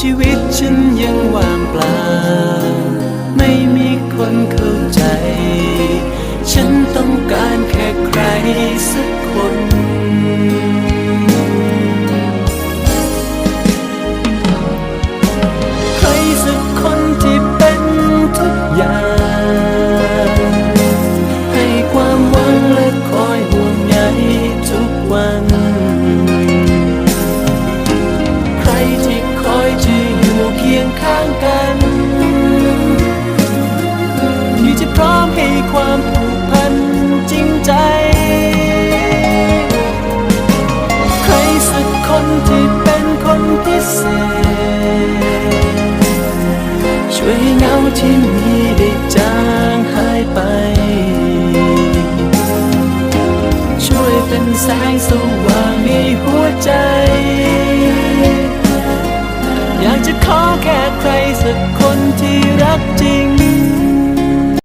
ชีวิตฉันยังว่างเปล่า ไม่มีคนเข้าใจ ที่เป็นคนพิเศษ ช่วยให้เงาที่มีได้จางหายไป ช่วยเป็นแสงสว่างในหัวใจ อยากจะขอแค่ใครสักคนที่รัก